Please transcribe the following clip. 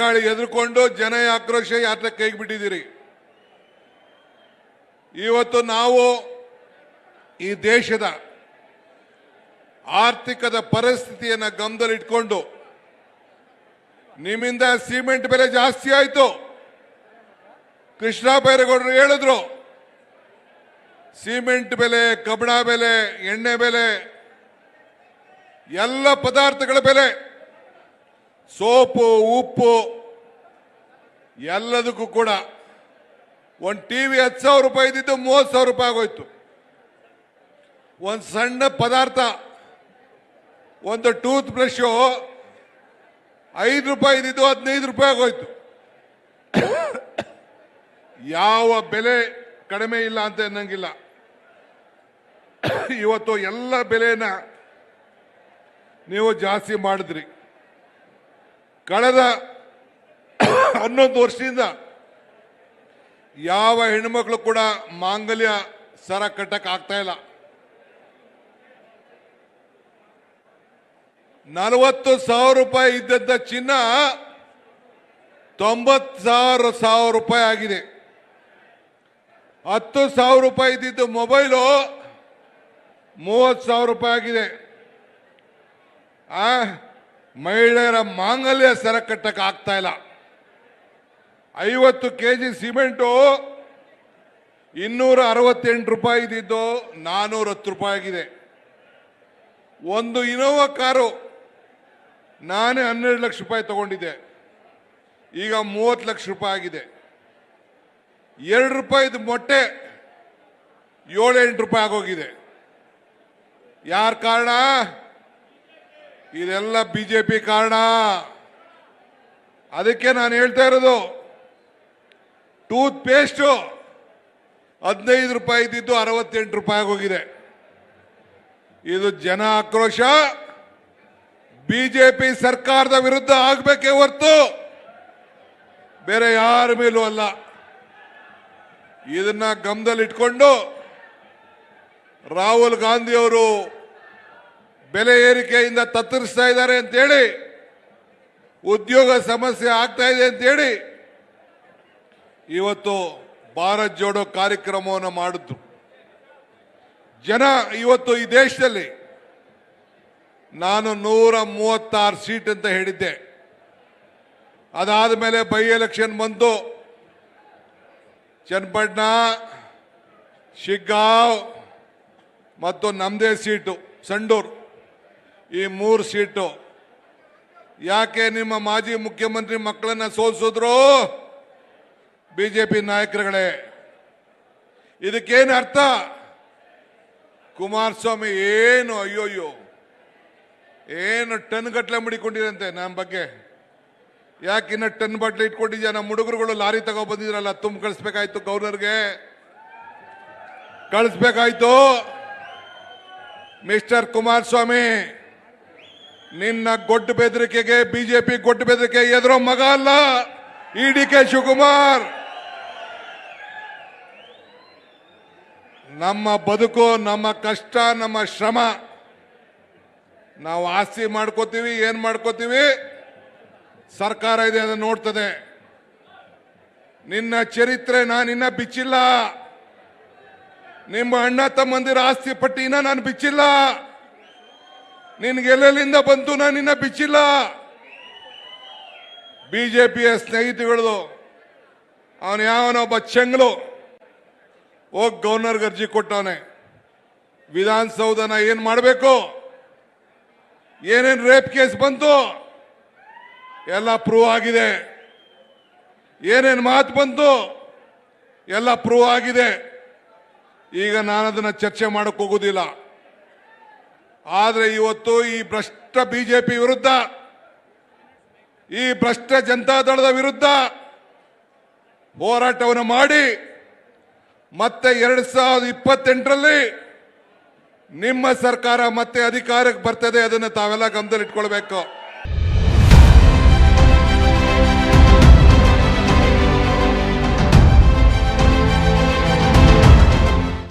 ಎದುರ್ಕೊಂಡು ಜನ ಆಕ್ರೋಶ ಯಾತ್ರೆ ಕೈಗೆ ಬಿಟ್ಟಿದ್ದೀರಿ. ಇವತ್ತು ನಾವು ಈ ದೇಶದ ಆರ್ಥಿಕದ ಪರಿಸ್ಥಿತಿಯನ್ನ ಗಮನದಲ್ಲಿಟ್ಕೊಂಡು ನಿಮ್ಮಿಂದ ಸಿಮೆಂಟ್ ಬೆಲೆ ಜಾಸ್ತಿ ಆಯಿತು. ಕೃಷ್ಣ ಬೈರೇಗೌಡರು ಹೇಳಿದ್ರು, ಸಿಮೆಂಟ್ ಬೆಲೆ, ಕಬ್ಬಣ ಬೆಲೆ, ಎಣ್ಣೆ ಬೆಲೆ, ಎಲ್ಲ ಪದಾರ್ಥಗಳ ಬೆಲೆ ಸೋಪು, ಉಪ್ಪು, ಎಲ್ಲದಕ್ಕೂ ಕೂಡ ಒಂದು ಟಿ ವಿ ಹತ್ತು ಸಾವಿರ ರೂಪಾಯಿ ಇದ್ದಿದ್ದು ಮೂವತ್ತು ಸಾವಿರ ರೂಪಾಯಿ ಆಗೋಯ್ತು. ಒಂದು ಸಣ್ಣ ಪದಾರ್ಥ, ಒಂದು ಟೂತ್ ಬ್ರಷು ಐದು ರೂಪಾಯಿ ಇದ್ದಿದ್ದು ಹದಿನೈದು ರೂಪಾಯಿ ಆಗೋಯ್ತು. ಯಾವ ಬೆಲೆ ಕಡಿಮೆ ಇಲ್ಲ ಅಂತ ಅನ್ನಂಗಿಲ್ಲ. ಇವತ್ತು ಎಲ್ಲ ಬೆಲೆನ ನೀವು ಜಾಸ್ತಿ ಮಾಡಿದ್ರಿ. ಕಳೆದ ಹನ್ನೊಂದು ವರ್ಷದಿಂದ ಯಾವ ಹೆಣ್ಮಕ್ಳು ಕೂಡ ಮಾಂಗಲ್ಯ ಸರ ಕಟ್ಟಕ್ ಆಗ್ತಾ ಇಲ್ಲ. ನಲವತ್ತು ಸಾವಿರ ರೂಪಾಯಿ ಇದ್ದದ್ದ ಚಿನ್ನ ತೊಂಬತ್ತು ಸಾವಿರ ಸಾವಿರ ರೂಪಾಯಿ ಆಗಿದೆ. ಹತ್ತು ಸಾವಿರ ರೂಪಾಯಿ ಇದ್ದಿದ್ದು ಮೊಬೈಲು ಮೂವತ್ತು ಸಾವಿರ ರೂಪಾಯಿ ಆಗಿದೆ. ಆ ಮಹಿಳೆಯರ ಮಾಂಗಲ್ಯ ಸರ ಕಟ್ಟಕ್ಕೆ ಆಗ್ತಾ ಇಲ್ಲ. ಐವತ್ತು ಕೆ ಜಿ ಸಿಮೆಂಟು ಇನ್ನೂರ ಅರವತ್ತೆಂಟು ರೂಪಾಯಿ ಇದ್ದಿದ್ದು ನಾನ್ನೂರ ಹತ್ತು ರೂಪಾಯಿ ಆಗಿದೆ. ಒಂದು ಇನೋವಾ ಕಾರು ನಾನೇ ಹನ್ನೆರಡು ಲಕ್ಷ ರೂಪಾಯಿ ತಗೊಂಡಿದ್ದೆ. ಈಗ ಮೂವತ್ತು ಲಕ್ಷ ರೂಪಾಯಿ ಆಗಿದೆ. ಎರಡು ರೂಪಾಯಿದು ಮೊಟ್ಟೆ ಏಳೆಂಟು ರೂಪಾಯಿ ಆಗೋಗಿದೆ. ಯಾರ ಕಾರಣ? ಇದೆಲ್ಲ ಬಿಜೆಪಿ ಕಾರಣ. ಅದಕ್ಕೆ ನಾನು ಹೇಳ್ತಾ ಇರೋದು ಟೂತ್ ಪೇಸ್ಟು ಹದಿನೈದು ರೂಪಾಯಿ ಇದ್ದಿದ್ದು ಅರವತ್ತೆಂಟು ರೂಪಾಯಿ ಆಗೋಗಿದೆ ಇದು ಜನ ಆಕ್ರೋಶ, ಬಿಜೆಪಿ ಸರ್ಕಾರದ ವಿರುದ್ಧ ಆಗಬೇಕೇ ಹೊರತು ಬೇರೆ ಯಾರ ಮೇಲೂ ಅಲ್ಲ. ಇದನ್ನ ಗಮನದಲ್ಲಿಟ್ಕೊಂಡು ರಾಹುಲ್ ಗಾಂಧಿ ಅವರು ಬೆಲೆ ಏರಿಕೆಯಿಂದ ತತ್ತರಿಸ್ತಾ ಇದ್ದಾರೆ ಅಂತೇಳಿ, ಉದ್ಯೋಗ ಸಮಸ್ಯೆ ಆಗ್ತಾ ಇದೆ ಅಂತೇಳಿ ಇವತ್ತು ಭಾರತ್ ಜೋಡೋ ಕಾರ್ಯಕ್ರಮವನ್ನು ಮಾಡಿದ್ರು. ಜನ ಇವತ್ತು ಈ ದೇಶದಲ್ಲಿ ನಾನು ನೂರ ಮೂವತ್ತಾರು ಸೀಟ್ ಅಂತ ಹೇಳಿದ್ದೆ. ಅದಾದ ಮೇಲೆ ಬೈ ಎಲೆಕ್ಷನ್ ಬಂತು ಚನ್ನಪಟ್ಟಣ, ಶಿಗ್ಗಾಂವ್ ಮತ್ತು ನಮ್ಮದೇ ಸೀಟು, ಸಂಡೂರು. ಈ ಮೂರು ಸೀಟು. ಯಾಕೆ ನಿಮ್ಮ ಮಾಜಿ ಮುಖ್ಯಮಂತ್ರಿ ಮಕ್ಕಳನ್ನ ಸೋಲಿಸಿದ್ರು? ಬಿಜೆಪಿ ನಾಯಕರುಗಳೇ. ಇದಕ್ಕೇನು ಅರ್ಥ? ಕುಮಾರಸ್ವಾಮಿ ಏನು ಅಯ್ಯೋ ಅಯ್ಯೋ ಏನು ಟನ್ ಗಟ್ಟಲೆ ಮಡಿಕೊಂಡಿರಂತೆ ನಮ್ಮ ಬಗ್ಗೆ. ಯಾಕೆ ಇನ್ನ ಟನ್ ಬಟ್ಲೆ ಇಟ್ಕೊಂಡಿದ್ಯಾ? ನಮ್ಮ ಹುಡುಗರುಗಳು ಲಾರಿ ತಗೋ ಬಂದಿದ್ರಲ್ಲ, ತುಂಬ ಕಳಿಸ್ಬೇಕಾಯ್ತು ಗೌರ್ನರ್ಗೆ. ಕಳಿಸ್ಬೇಕಾಯ್ತು. ಮಿಸ್ಟರ್ ಕುಮಾರಸ್ವಾಮಿ. ನಿನ್ನ ಗೊಡ್ಡು ಬೆದರಿಕೆಗೆ ಬಿಜೆಪಿ ಗೊಡ್ಡು ಬೆದರಿಕೆ ಎದುರೋ ಮಗ ಅಲ್ಲ ಇ ಡಿ ಕೆ ಶಿವಕುಮಾರ್. ನಮ್ಮ ಬದುಕು, ನಮ್ಮ ಕಷ್ಟ, ನಮ್ಮ ಶ್ರಮ, ನಾವು ಆಸ್ತಿ ಮಾಡ್ಕೋತೀವಿ, ಏನ್ ಮಾಡ್ಕೋತೀವಿ? ಸರ್ಕಾರ ಇದೆ ಅದನ್ನು ನೋಡ್ತದೆ. ನಿನ್ನ ಚರಿತ್ರೆ ನಾನು ನಾನಿನ್ನ ಬಿಚ್ಚಿಲ್ಲ. ನಿಮ್ಮ ಅಣ್ಣ ತಮ್ಮಂದಿರ ಆಸ್ತಿ ಪಟ್ಟಿನ ನಾನು ಬಿಚ್ಚಿಲ್ಲ. ನಿನ್ಗೆ ಎಲ್ಲೆಲ್ಲಿಂದ ಬಂತು ನಾನಿನ್ನ ಬಿಚ್ಚಿಲ್ಲ. ಬಿಜೆಪಿಯ ಸ್ನೇಹಿತಗಳದು ಅವನು ಯಾವನೊಬ್ಬ ಚೆಂಗ್ಲು ಹೋಗಿ ಗವರ್ನರ್ಗೆ ಅರ್ಜಿ ಕೊಟ್ಟವನೆ ವಿಧಾನಸೌಧನ ಏನು ಮಾಡಬೇಕು? ಏನೇನು ರೇಪ್ ಕೇಸ್ ಬಂತು? ಎಲ್ಲ ಪ್ರೂವ್ ಆಗಿದೆ. ಏನೇನು ಮಾತು ಬಂತು? ಎಲ್ಲ ಪ್ರೂವ್ ಆಗಿದೆ. ಈಗ ನಾನು ಅದನ್ನ ಚರ್ಚೆ ಮಾಡೋಕ್ಕೋಗೋದಿಲ್ಲ ಆದ್ರೆ ಇವತ್ತು ಈ ಭ್ರಷ್ಟ ಬಿಜೆಪಿ ವಿರುದ್ಧ, ಈ ಭ್ರಷ್ಟ ಜನತಾದಳದ ವಿರುದ್ಧ ಹೋರಾಟವನ್ನು ಮಾಡಿ, ಮತ್ತೆ ಎರಡು ಸಾವಿರದ ಇಪ್ಪತ್ತೆಂಟರಲ್ಲಿ ನಿಮ್ಮ ಸರ್ಕಾರ ಮತ್ತೆ ಅಧಿಕಾರಕ್ಕೆ ಬರ್ತದೆ, ಅದನ್ನು ತಾವೆಲ್ಲ ಗಮನದಲ್ಲಿಟ್ಕೊಳ್ಬೇಕು.